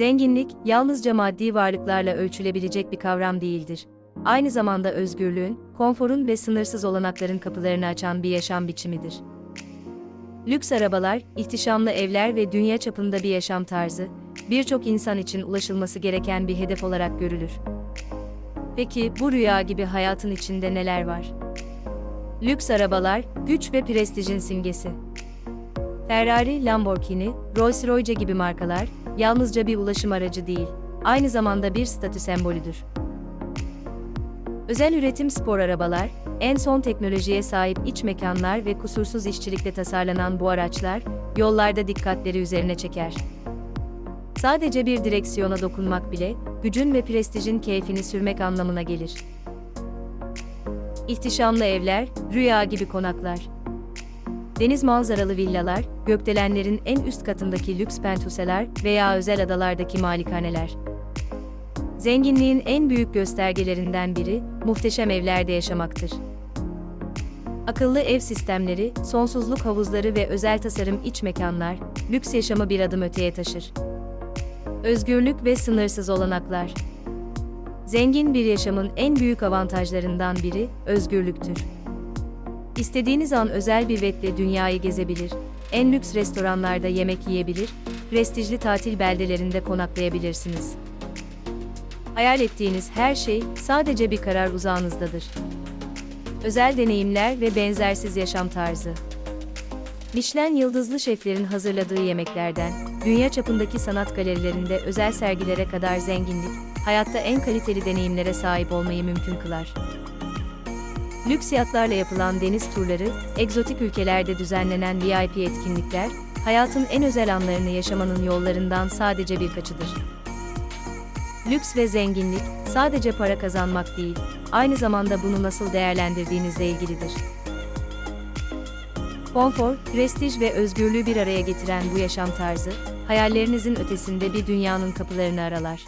Zenginlik, yalnızca maddi varlıklarla ölçülebilecek bir kavram değildir. Aynı zamanda özgürlüğün, konforun ve sınırsız olanakların kapılarını açan bir yaşam biçimidir. Lüks arabalar, ihtişamlı evler ve dünya çapında bir yaşam tarzı, birçok insan için ulaşılması gereken bir hedef olarak görülür. Peki bu rüya gibi hayatın içinde neler var? Lüks arabalar, güç ve prestijin simgesi. Ferrari, Lamborghini, Rolls-Royce gibi markalar, yalnızca bir ulaşım aracı değil, aynı zamanda bir statü sembolüdür. Özel üretim spor arabalar, en son teknolojiye sahip iç mekanlar ve kusursuz işçilikle tasarlanan bu araçlar, yollarda dikkatleri üzerine çeker. Sadece bir direksiyona dokunmak bile, gücün ve prestijin keyfini sürmek anlamına gelir. İhtişamlı evler, rüya gibi konaklar. Deniz manzaralı villalar, gökdelenlerin en üst katındaki lüks penthuseler veya özel adalardaki malikaneler. Zenginliğin en büyük göstergelerinden biri, muhteşem evlerde yaşamaktır. Akıllı ev sistemleri, sonsuzluk havuzları ve özel tasarım iç mekanlar, lüks yaşamı bir adım öteye taşır. Özgürlük ve sınırsız olanaklar. Zengin bir yaşamın en büyük avantajlarından biri özgürlüktür. İstediğiniz an özel bir vetle dünyayı gezebilir, en lüks restoranlarda yemek yiyebilir, prestijli tatil beldelerinde konaklayabilirsiniz. Hayal ettiğiniz her şey sadece bir karar uzağınızdadır. Özel deneyimler ve benzersiz yaşam tarzı. Michelin yıldızlı şeflerin hazırladığı yemeklerden, dünya çapındaki sanat galerilerinde özel sergilere kadar zenginlik, hayatta en kaliteli deneyimlere sahip olmayı mümkün kılar. Lüks yatlarla yapılan deniz turları, egzotik ülkelerde düzenlenen VIP etkinlikler, hayatın en özel anlarını yaşamanın yollarından sadece birkaçıdır. Lüks ve zenginlik sadece para kazanmak değil, aynı zamanda bunu nasıl değerlendirdiğinizle ilgilidir. Konfor, prestij ve özgürlüğü bir araya getiren bu yaşam tarzı, hayallerinizin ötesinde bir dünyanın kapılarını aralar.